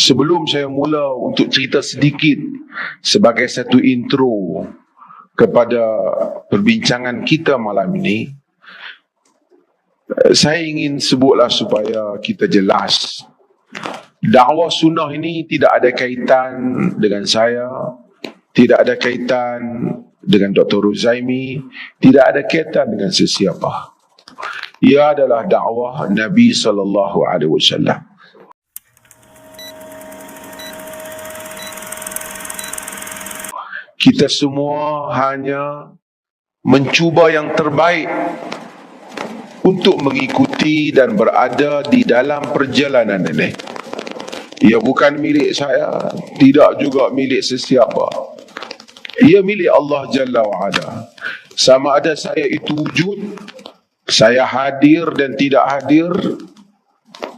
sebelum saya mula untuk cerita sedikit sebagai satu intro kepada perbincangan kita malam ini, saya ingin sebutlah supaya kita jelas. Dakwah sunnah ini tidak ada kaitan dengan saya, tidak ada kaitan dengan Dr. Ruzaimi, tidak ada kaitan dengan sesiapa. Ia adalah dakwah Nabi sallallahu alaihi wasallam. Kita semua hanya mencuba yang terbaik untuk mengikuti dan berada di dalam perjalanan ini. Ia bukan milik saya, tidak juga milik sesiapa. Ia milik Allah Jalla wa'ala. Sama ada saya itu wujud saya hadir dan tidak hadir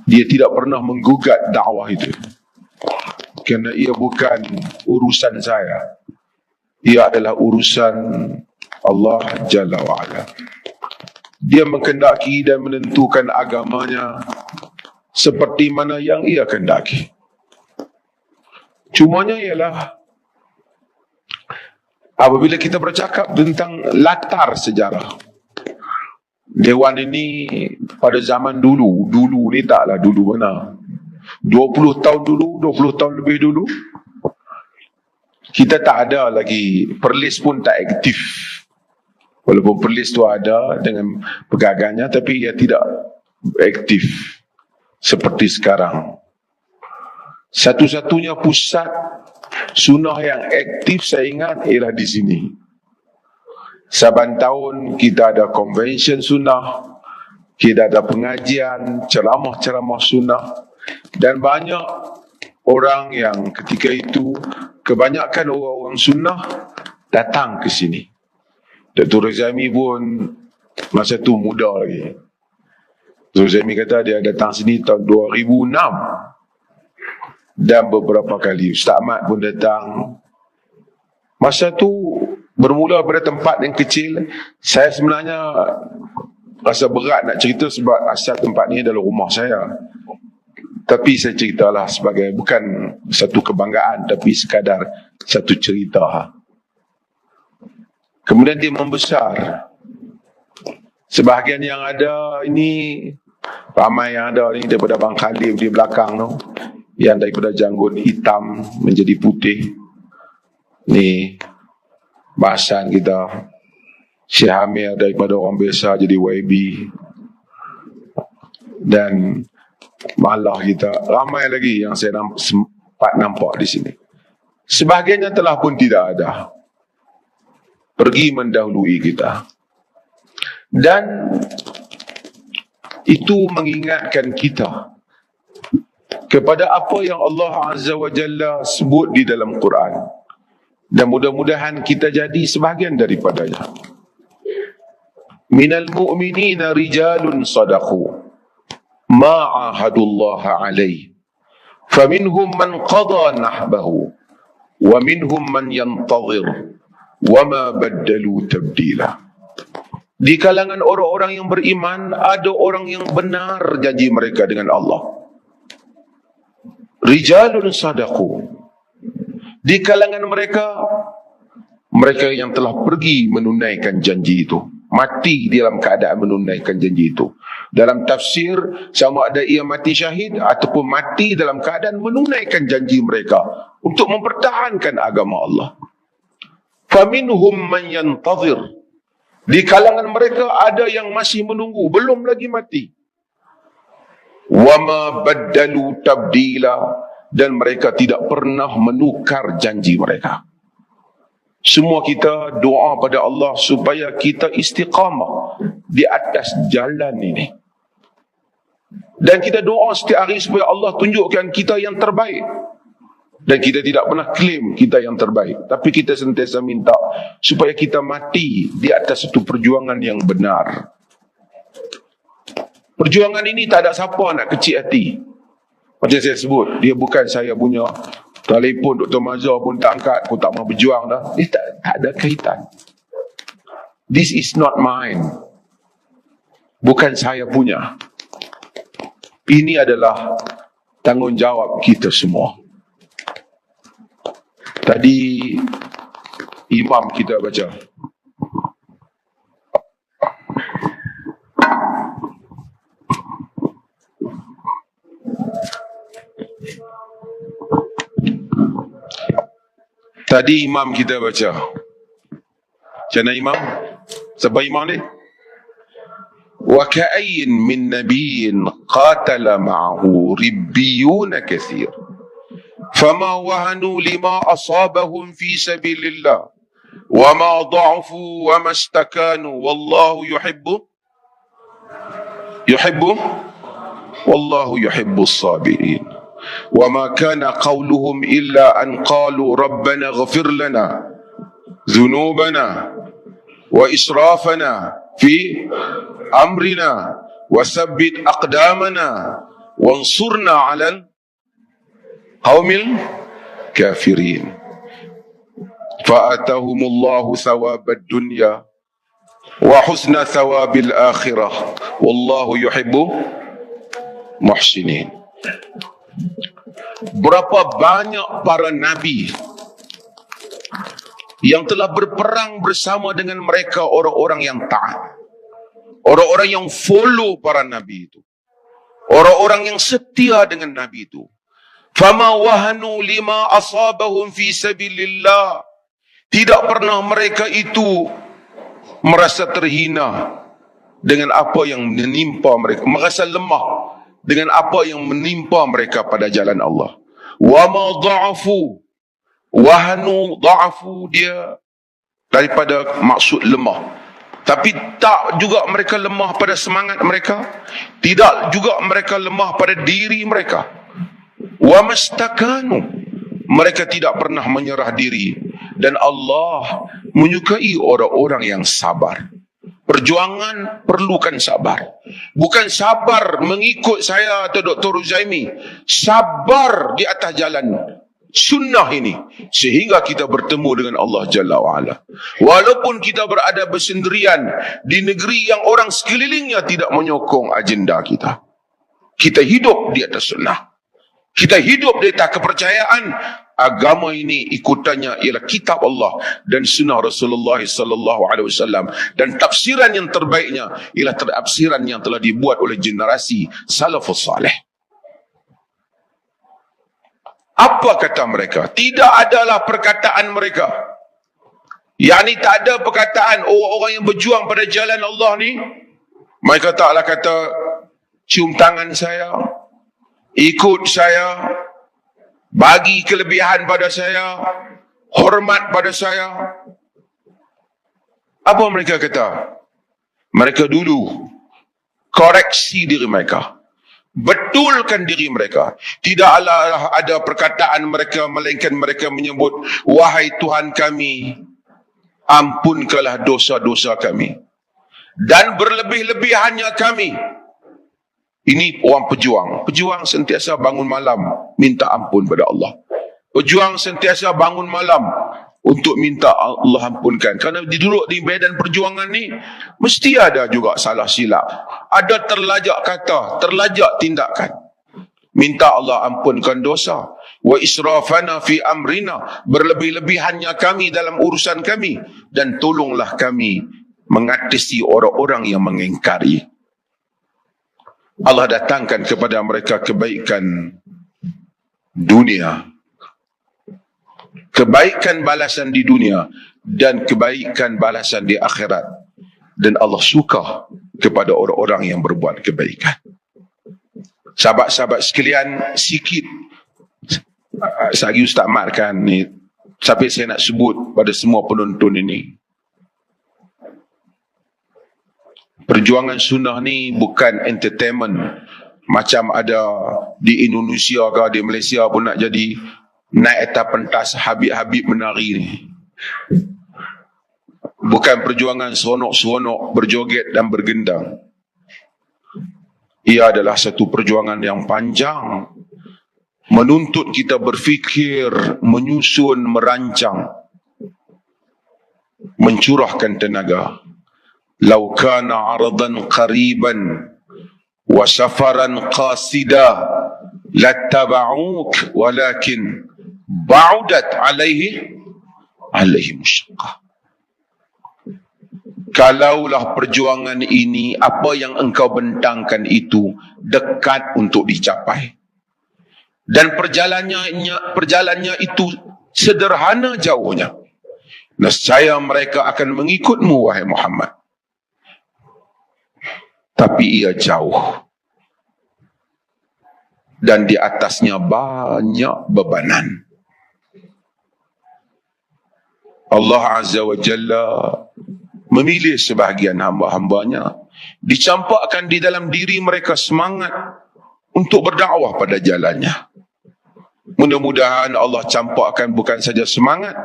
dia tidak pernah menggugat dakwah itu kerana ia bukan urusan saya ia adalah urusan Allah Jalla wa'ala dia mengkendaki dan menentukan agamanya seperti mana yang ia kendaki cumanya ialah apabila kita bercakap tentang latar sejarah Dewan ini pada zaman dulu, dulu ni taklah dulu mana. 20 tahun dulu, 20 tahun lebih dulu. Kita tak ada lagi, perlis pun tak aktif. Walaupun perlis tu ada dengan pegagangnya tapi ia tidak aktif seperti sekarang. Satu-satunya pusat sunnah yang aktif saya ingat ialah di sini. Saban tahun kita ada convention sunnah, kita ada pengajian, ceramah-ceramah sunnah dan banyak orang yang ketika itu kebanyakan orang-orang sunnah datang ke sini. Dr. Razami pun masa tu muda lagi. Dr. Razami kata dia datang sini tahun 2006 dan beberapa kali Ustaz Ahmad pun datang. Masa tu bermula pada tempat yang kecil saya sebenarnya rasa berat nak cerita sebab asal tempat ni adalah rumah saya tapi saya ceritalah sebagai bukan satu kebanggaan tapi sekadar satu cerita. Kemudian dia membesar. Sebahagian yang ada ini ramai yang ada ni daripada Bang Khalif di belakang tu. Yang daripada janggut hitam menjadi putih. Ni bahasan kita. Syekh daripada orang biasa jadi YB dan malah kita. Ramai lagi yang saya nampak, sempat nampak di sini. Sebahagiannya telah pun tidak ada. Pergi mendahului kita. Dan itu mengingatkan kita kepada apa yang Allah Azza wa Jalla sebut di dalam Quran. Dan mudah-mudahan kita jadi sebahagian daripadanya. Minal mu'minina rijalun sadaqu ahadullah alaih faminhum man qada nahbahu wa minhum man yantazir wa ma baddalu tabdila. Di kalangan orang-orang yang beriman ada orang yang benar janji mereka dengan Allah. Rijalun sadaqu. Di kalangan mereka mereka yang telah pergi menunaikan janji itu. Mati dalam keadaan menunaikan janji itu dalam tafsir sama ada ia mati syahid ataupun mati dalam keadaan menunaikan janji mereka untuk mempertahankan agama Allah faminhum man yantazir di kalangan mereka ada yang masih menunggu belum lagi mati wama baddalu tabdila dan mereka tidak pernah menukar janji mereka. Semua kita doa pada Allah supaya kita istiqamah di atas jalan ini. Dan kita doa setiap hari supaya Allah tunjukkan kita yang terbaik. Dan kita tidak pernah klaim kita yang terbaik. Tapi kita sentiasa minta supaya kita mati di atas satu perjuangan yang benar. Perjuangan ini tak ada siapa nak kecil hati. Macam saya sebut, dia bukan saya punya telefon Dr. Mazhar pun tak angkat, pun tak mau berjuang dah. Dia tak, tak ada kaitan. This is not mine. Bukan saya punya. Ini adalah tanggungjawab kita semua. Tadi imam kita baca. Tadi imam kita baca. Macam mana imam? Siapa imam ni? وكأي من نبي قاتل معه ربيون كثير. فما وهنوا لما أصابهم في سبيل الله وما ضعفوا وما استكانوا. والله يحب يحب والله يحب الصابرين. وما كان قولهم إلا أن قالوا ربنا اغفر لنا ذنوبنا وإسرافنا في أمرنا وثبت أقدامنا وانصرنا على القوم الكافرين فآتاهم الله ثواب الدنيا وحسن ثواب الآخرة والله يحب محسنين Berapa banyak para nabi yang telah berperang bersama dengan mereka orang-orang yang taat. Orang-orang yang follow para nabi itu. Orang-orang yang setia dengan nabi itu. Fama wahanu lima asabahum fi sabilillah. Tidak pernah mereka itu merasa terhina dengan apa yang menimpa mereka, merasa lemah dengan apa yang menimpa mereka pada jalan Allah. Wa ma dha'afu wahanu dha'afu dia daripada maksud lemah. Tapi tak juga mereka lemah pada semangat mereka, tidak juga mereka lemah pada diri mereka. Wa mastakanu mereka tidak pernah menyerah diri dan Allah menyukai orang-orang yang sabar. Perjuangan perlukan sabar. Bukan sabar mengikut saya atau Dr. Uzaimi. Sabar di atas jalan sunnah ini. Sehingga kita bertemu dengan Allah Jalla wa'ala. Walaupun kita berada bersendirian di negeri yang orang sekelilingnya tidak menyokong agenda kita. Kita hidup di atas sunnah. Kita hidup di atas kepercayaan agama ini ikutannya ialah kitab Allah dan sunnah Rasulullah sallallahu alaihi wasallam dan tafsiran yang terbaiknya ialah tafsiran yang telah dibuat oleh generasi salafus saleh. Apa kata mereka? Tidak adalah perkataan mereka. Yang ni tak ada perkataan orang-orang yang berjuang pada jalan Allah ni. Mereka taklah kata cium tangan saya, ikut saya, bagi kelebihan pada saya, hormat pada saya. Apa mereka kata? Mereka dulu koreksi diri mereka. Betulkan diri mereka. Tidaklah ada perkataan mereka melainkan mereka menyebut wahai Tuhan kami ampunkanlah dosa-dosa kami. Dan berlebih-lebihannya kami ini orang pejuang. Pejuang sentiasa bangun malam minta ampun pada Allah. Pejuang sentiasa bangun malam untuk minta Allah ampunkan. Kerana duduk di medan perjuangan ni mesti ada juga salah silap. Ada terlajak kata, terlajak tindakan. Minta Allah ampunkan dosa. Wa israfana fi amrina. Berlebih-lebihannya kami dalam urusan kami. Dan tolonglah kami mengatasi orang-orang yang mengingkari. Allah datangkan kepada mereka kebaikan dunia kebaikan balasan di dunia dan kebaikan balasan di akhirat dan Allah suka kepada orang-orang yang berbuat kebaikan. Sahabat-sahabat sekalian sikit. Sagi Ustaz Mat kan ni sampai saya nak sebut pada semua penonton ini. Perjuangan sunnah ni bukan entertainment. Macam ada di Indonesia ke di Malaysia pun nak jadi naik atas pentas Habib-Habib menari ni Bukan perjuangan seronok-seronok berjoget dan bergendang. Ia adalah satu perjuangan yang panjang menuntut kita berfikir, menyusun, merancang, mencurahkan tenaga. Lau kana aradan qariban wa safaran qasida lattaba'uk walakin ba'udat alaihi alaihi musyaqah kalaulah perjuangan ini apa yang engkau bentangkan itu dekat untuk dicapai. Dan perjalanannya perjalanannya itu sederhana jauhnya. Nescaya mereka akan mengikutmu wahai Muhammad. Tapi ia jauh. Dan di atasnya banyak bebanan. Allah Azza wa Jalla memilih sebahagian hamba-hambanya. Dicampakkan di dalam diri mereka semangat untuk berdakwah pada jalannya. Mudah-mudahan Allah campakkan bukan saja semangat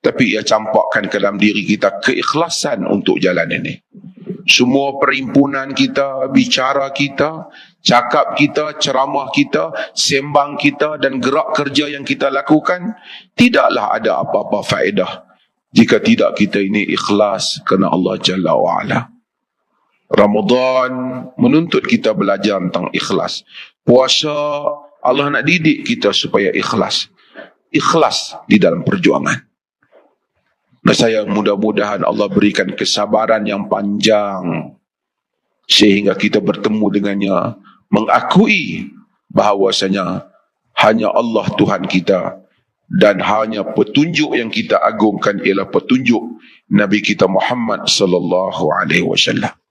tapi ia campakkan ke dalam diri kita keikhlasan untuk jalan ini. Semua perimpunan kita bicara kita cakap kita ceramah kita sembang kita dan gerak kerja yang kita lakukan tidaklah ada apa-apa faedah jika tidak kita ini ikhlas kerana Allah Jalla wa'ala. Ramadan menuntut kita belajar tentang ikhlas. Puasa Allah nak didik kita supaya ikhlas. Ikhlas di dalam perjuangan. Dan saya mudah-mudahan Allah berikan kesabaran yang panjang sehingga kita bertemu dengannya mengakui bahawasanya hanya Allah Tuhan kita dan hanya petunjuk yang kita agungkan ialah petunjuk Nabi kita Muhammad sallallahu alaihi wasallam.